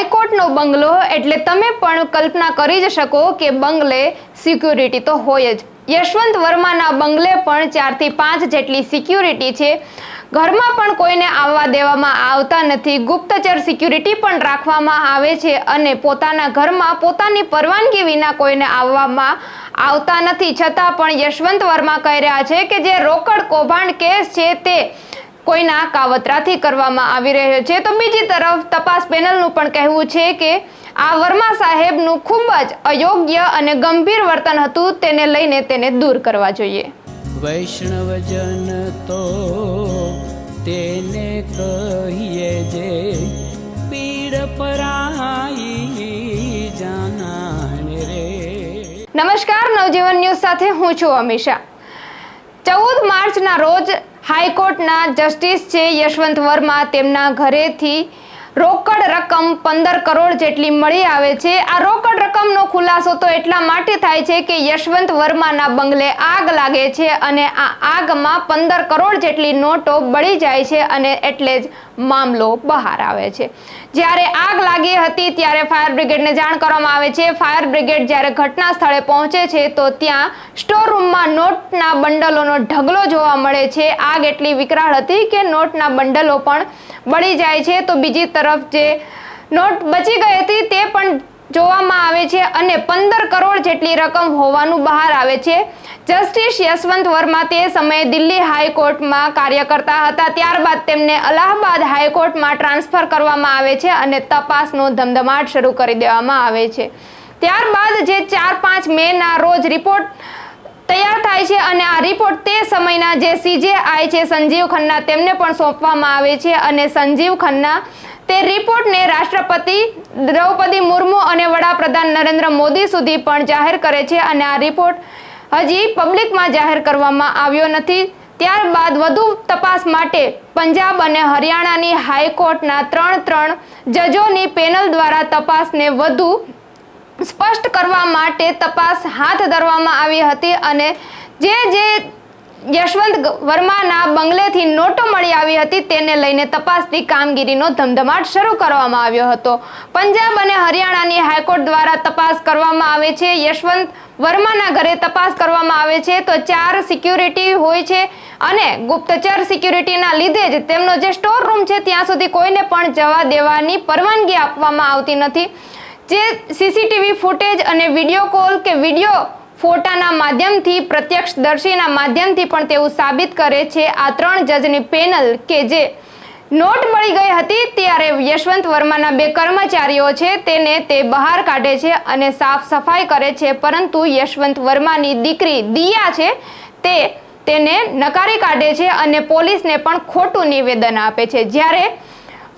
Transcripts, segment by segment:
હાઈકોર્ટનો બંગલો એટલે તમે પણ કલ્પના કરી જ શકો કે બંગલે સિક્યુરિટી તો હોય જ. યશવંત વર્માના બંગલે પણ ચારથી પાંચ જેટલી સિક્યુરિટી છે. ઘરમાં પણ કોઈને આવવા દેવામાં આવતા નથી. ગુપ્તચર સિક્યુરિટી પણ રાખવામાં આવે છે અને પોતાના ઘરમાં પોતાની પરવાનગી વિના કોઈને આવવામાં આવતા નથી. છતાં પણ યશવંત વર્મા કહી રહ્યા છે કે જે રોકડ કૌભાંડ કેસ છે તે કોઈના કાવતરાથી કરવામાં આવી રહ્યો છે. તો બીજી તરફ તપાસ પેનલનું પણ કહેવું છે કે આ વર્મા સાહેબનું ખૂબ જ અયોગ્ય અને ગંભીર વર્તન હતું. તેને લઈને તેને દૂર કરવા જોઈએ. વૈષ્ણવજન તો તેને કહીએ જે પીડ પરાઈ નમસ્કાર નવજીવન ન્યૂઝ સાથે હું છું અમિશા ચૌદ માર્ચના રોજ હાઈકોર્ટના જસ્ટિસ છે યશવંત વર્મા. તેમના ઘરેથી રોકડ રકમ પંદર કરોડ જેટલી મળી આવે છે. આ રોકડ રકમનો ખુલાસો તો એટલા માટે થાય છે કે યશવંત વર્માના બંગલે આગ લાગે છે અને આ આગમાં પંદર કરોડ જેટલી નોટો બળી જાય છે અને એટલે જ મામલો બહાર આવે છે. જ્યારે આગ લાગી હતી ત્યારે ફાયર બ્રિગેડને જાણ કરવામાં આવે છે. ફાયર બ્રિગેડ જ્યારે ઘટના સ્થળે પહોંચે છે તો ત્યાં સ્ટોર રૂમમાં નોટના બંડલોનો ઢગલો જોવા મળે છે. આગ એટલી વિકરાળ હતી કે નોટના બંડલો પણ બળી જાય છે. તો બીજી તરફ જે નોટ બચી ગઈ હતી તે પણ જોવામાં આવે છે અને પંદર કરોડ જેટલી રકમ હોવાનું બહાર આવે છે. જસ્ટિસ યશવંત વર્મા તે સમયે દિલ્હી હાઈકોર્ટમાં કાર્ય કરતા હતા. ત્યારબાદ તેમને અલ્હાબાદ હાઈકોર્ટમાં ટ્રાન્સફર કરવામાં આવે છે અને તપાસનો ધમધમાટ શરૂ કરી દેવામાં આવે છે. ત્યારબાદ જે ચાર પાંચ મેના રોજ રિપોર્ટ તૈયાર થાય છે અને આ રિપોર્ટ તે સમયના જે સીજેઆઈ છે સંજીવ ખન્ના તેમને પણ સોંપવામાં આવે છે અને સંજીવ ખન્ના તે રિપોર્ટને રાષ્ટ્રપતિ દ્રૌપદી મુર્મુ અને વડાપ્રધાન નરેન્દ્ર મોદી સુધી પણ જાહેર કરે છે અને આ રિપોર્ટ હજી પબ્લિકમાં જાહેર કરવામાં આવ્યો નથી. ત્યારબાદ વધુ તપાસ માટે પંજાબ અને હરિયાણાની હાઈકોર્ટના ત્રણ ત્રણ જજોની પેનલ દ્વારા તપાસને વધુ સ્પષ્ટ કરવા માટે તપાસ હાથ ધરવામાં આવી હતી અને જે જે યશવંત વર્માના બંગલેથી નોટો મળી આવી હતી, તેને લઈને તપાસની કામગીરીનો ધમધમાટ શરૂ કરવામાં આવ્યો હતો. પંજાબ અને હરિયાણાની હાઈકોર્ટ દ્વારા તપાસ કરવામાં આવે છે. યશવંત વર્માના ઘરે તપાસ કરવામાં આવે છે. તો ચાર સિક્યુરિટી હોય છે અને ગુપ્તચર સિક્યુરિટીના લીધે જ તેમનો જે સ્ટોર રૂમ છે, ત્યાં સુધી કોઈને પણ જવા દેવાની પરવાનગી આપવામાં આવતી નથી. જે સીસીટીવી ફૂટેજ અને વીડિયો કોલ કે વીડિયો ફોટાના માધ્યમથી, પ્રત્યક્ષદર્શીના માધ્યમથી પણ તેવું સાબિત કરે છે આ ત્રણ જજની પેનલ કે જે નોટ મળી ગઈ હતી ત્યારે યશવંત વર્માના બે કર્મચારીઓ છે તેને તે બહાર કાઢે છે અને સાફ સફાઈ કરે છે, પરંતુ યશવંત વર્માની દીકરી દિયા છે તે તેને નકારી કાઢે છે અને પોલીસને પણ ખોટું નિવેદન આપે છે. જ્યારે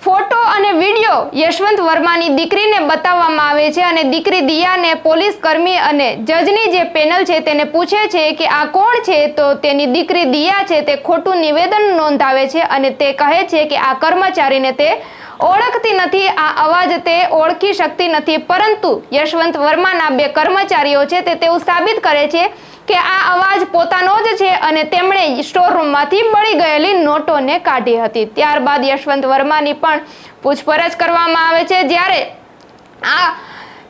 ફોટો અને વીડિયો યશવંત વર્માની દીકરીને બતાવવામાં આવે છે અને દીકરી દિયાને પોલીસ કર્મી અને જજની જે પેનલ છે તેને પૂછે છે કે આ કોણ છે, તો તેની દીકરી દિયા છે તે ખોટું નિવેદન નોંધાવે છે અને તે કહે છે કે આ કર્મચારીને તે ઓળખતી નથી, આ અવાજ તે ઓળખી શકતી નથી. પરંતુ યશવંત વર્માના બે કર્મચારીઓ છે તે તેવું સાબિત કરે છે કે આ અવાજ પોતાનો જ છે અને તેમણે સ્ટોર રૂમમાંથી બળી ગયેલી નોટોને કાઢી હતી. ત્યારબાદ યશવંત વર્માની પણ પૂછપરછ કરવામાં આવે છે. જ્યારે આ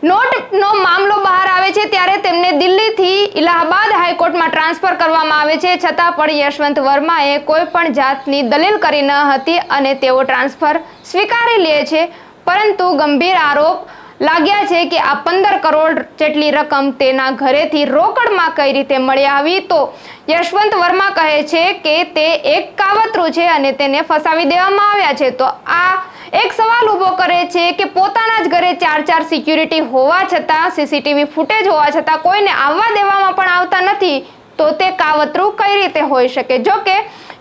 નોટનો મામલો બહાર આવે છે ત્યારે તેમને દિલ્હીથી ઇલાહાબાદ હાઈકોર્ટમાં ટ્રાન્સફર કરવામાં આવે છે. છતાં પણ યશવંત વર્માએ કોઈ પણ જાતની દલીલ કરી ન હતી અને તેઓ ટ્રાન્સફર સ્વીકારી લે છે. પરંતુ ગંભીર આરોપ લાગ્યા છે કે આ પંદર કરોડ જેટલી રકમ તેના ઘરેથી રોકડમાં કઈ રીતે મળી આવી તો યશવંત વર્મા કહે છે કે તે એક કાવતરું છે અને તેને ફસાવી દેવામાં આવ્યા છે. તો આ એક સવાલ ઊભો કરે છે કે પોતાના જ ઘરે ચાર ચાર સિક્યુરિટી હોવા છતાં, સીસીટીવી ફૂટેજ હોવા છતાં કોઈને આવવા દેવામાં પણ આવતા નથી, તો તે કાવતરું કઈ રીતે હોઈ શકે? જો કે,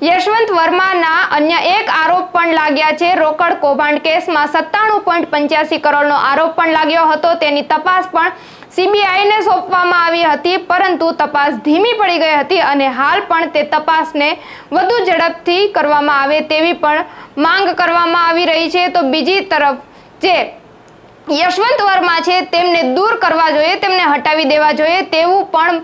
યશવંત વર્માના અન્ય એક આરોપ પણ લાગ્યા છે. રોકડ કૌભાંડ કેસમાં સત્તાણું પોઈન્ટ પંચ્યાસી કરોડનો આરોપ પણ લાગ્યો હતો. તેની તપાસ પણ સીબીઆઈને સોંપવામાં આવી હતી, પરંતુ તપાસ ધીમી પડી ગઈ હતી અને હાલ પણ તે તપાસને વધુ ઝડપથી કરવામાં આવે તેવી પણ માંગ કરવામાં આવી રહી છે. તો બીજી તરફ જે યશવંત વર્મા છે, તેમને દૂર કરવા જોઈએ, તેમને હટાવી દેવા જોઈએ તેવું પણ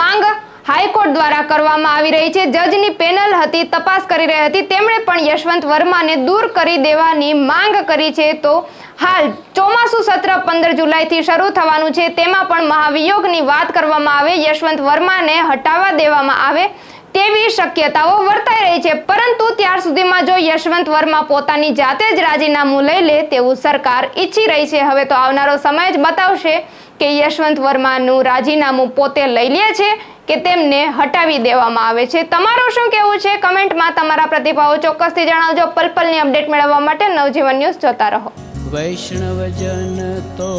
માંગ હાઈકોર્ટ દ્વારા કરવામાં આવી રહી છે. જજની પેનલ હતી, તપાસ કરી રહી હતી. તેમણે પણ યશવંત વર્માને દૂર કરી દેવાની માંગ કરી છે. તો હાલ ચોમાસું સત્ર પંદર જુલાઈથી શરૂ થવાનું છે. તેમાં પણ મહાવિયોગની વાત કરવામાં આવે, યશવંત વર્માને હટાવવા દેવામાં આવે તેવી શક્યતાઓ વર્તાઈ રહી છે. પરંતુ ત્યાર સુધીમાં જો યશવંત વર્મા પોતાની જાતે જ રાજીનામું લઈ લે તેવું સરકાર ઈચ્છી રહી છે. હવે તો આવનારો સમય જ બતાવશે કે યશવંત વર્માનું રાજીનામું પોતે લઈ લે છે કે તેમને હટાવી દેવામાં આવે છે. તમારું શું કહેવું છે? કમેન્ટમાં તમારા પ્રતિભાવો ચોક્કસથી જણાવજો. પલપલની અપડેટ મેળવવા માટે નવજીવન ન્યૂઝ જોતા રહો. વૈષ્ણવજન તો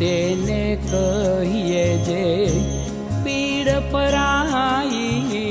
તેને કહીએ જે પીડ પરાઈ